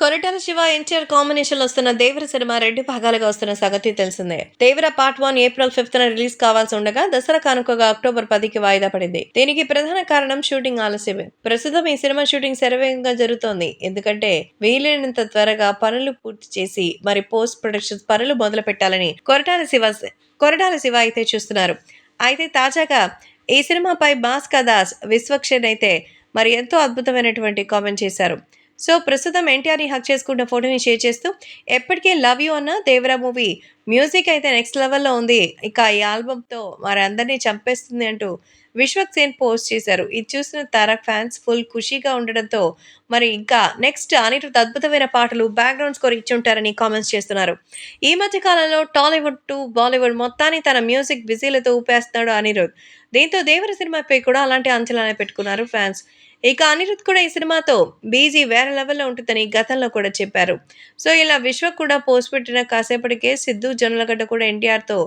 కొరటాల శివ ఎన్టీఆర్ కాంబినేషన్లో వస్తున్న దేవర సినిమా రెండు భాగాలుగా వస్తున్న సంగతి తెలిసిందే. Devara part one April fifth release కావాల్సి ఉండగా దసరా కానుకగా అక్టోబర్ పదికి వాయిదా పడింది. దీనికి ప్రధాన కారణం షూటింగ్ ఆలస్యమే. ప్రస్తుతం ఈ సినిమా షూటింగ్ శరవేగంగా జరుగుతోంది. ఎందుకంటే వీలైనంత త్వరగా పనులు పూర్తి చేసి మరి పోస్ట్ ప్రొడక్షన్ పనులు మొదలు పెట్టాలని కొరటాల శివ కొరటాల శివ అయితే చూస్తున్నారు. అయితే తాజాగా ఈ సినిమాపై భాస్కా దాస్ విశ్వక్షణ్ అయితే మరి ఎంతో అద్భుతమైనటువంటి కామెంట్ చేశారు. సో ప్రస్తుతం ఎన్టీఆర్ని హక్ చేసుకున్న ఫోటోని షేర్ చేస్తూ ఎప్పటికీ లవ్ యూ అన్న దేవరా మూవీ మ్యూజిక్ అయితే నెక్స్ట్ లెవెల్లో ఉంది. ఇక ఈ ఆల్బమ్తో మరి అందరినీ చంపేస్తుంది అంటూ విశ్వక్ సేన్ పోస్ట్ చేశారు. ఇది చూసిన తారక్ ఫ్యాన్స్ ఫుల్ ఖుషీగా ఉండడంతో మరి ఇంకా నెక్స్ట్ అనిరుద్ అద్భుతమైన పాటలు బ్యాక్గ్రౌండ్ స్కోర్ ఇచ్చి ఉంటారని కామెంట్స్ చేస్తున్నారు. ఈ మధ్య కాలంలో టాలీవుడ్ టు బాలీవుడ్ మొత్తాన్ని తన మ్యూజిక్ బిజీలతో ఊపేస్తున్నాడు అనిరుద్ దీంతో దేవర సినిమాపై కూడా అలాంటి అంచనాలే పెట్టుకున్నారు ఫ్యాన్స్. ఇక అనిరుద్ కూడా ఈ సినిమాతో బీజీ వేరే లెవెల్లో ఉంటుందని గతంలో కూడా చెప్పారు. సో ఇలా విశ్వ కూడా పోస్ట్ పెట్టిన కాసేపటికే సిద్ధు జొన్నలగడ్డ కూడా ఎన్టీఆర్తో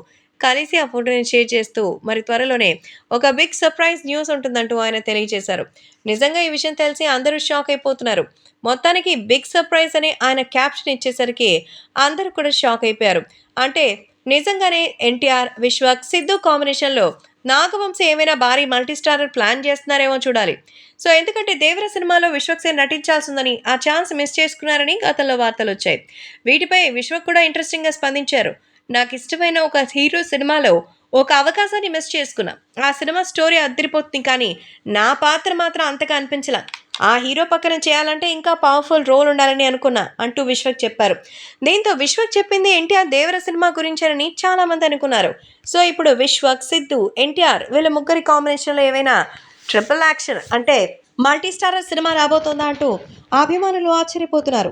కలిసి ఆ ఫోటోని షేర్ చేస్తూ మరి త్వరలోనే ఒక బిగ్ సర్ప్రైజ్ న్యూస్ ఉంటుందంటూ ఆయన తెలియజేశారు. నిజంగా ఈ విషయం తెలిసి అందరూ షాక్ అయిపోతున్నారు. మొత్తానికి బిగ్ సర్ప్రైజ్ అని ఆయన క్యాప్షన్ ఇచ్చేసరికి అందరూ కూడా షాక్ అయిపోయారు. అంటే నిజంగానే ఎన్టీఆర్ విశ్వక్ సిద్ధు కాంబినేషన్లో నాగవంశీ ఏమైనా భారీ మల్టీస్టారర్ ప్లాన్ చేస్తున్నారేమో చూడాలి. సో ఎందుకంటే దేవర సినిమాలో విశ్వక్సేన్ నటించాల్సిందని ఆ ఛాన్స్ మిస్ చేసుకున్నారని గతంలో వార్తలు వచ్చాయి. వీటిపై విశ్వక్ కూడా ఇంట్రెస్టింగ్గా స్పందించారు. నాకు ఇష్టమైన ఒక హీరో సినిమాలో ఒక అవకాశాన్ని మిస్ చేసుకున్నా. ఆ సినిమా స్టోరీ అద్దరిపోతుంది కానీ నా పాత్ర మాత్రం అంతగా అనిపించలా. ఆ హీరో పక్కన చేయాలంటే ఇంకా పవర్ఫుల్ రోల్ ఉండాలని అనుకున్నా అంటూ విశ్వక్ చెప్పారు. దీంతో విశ్వక్ చెప్పింది ఎన్టీఆర్ దేవర సినిమా గురించేనని చాలా మంది అనుకున్నారు. సో ఇప్పుడు విశ్వక్ సిద్ధు ఎన్టీఆర్ వీళ్ళ ముగ్గురి కాంబినేషన్లో ఏవైనా ట్రిపుల్ యాక్షన్ అంటే మల్టీ స్టారర్ సినిమా రాబోతోందా అంటూ అభిమానులు ఆశ్చర్యపోతున్నారు.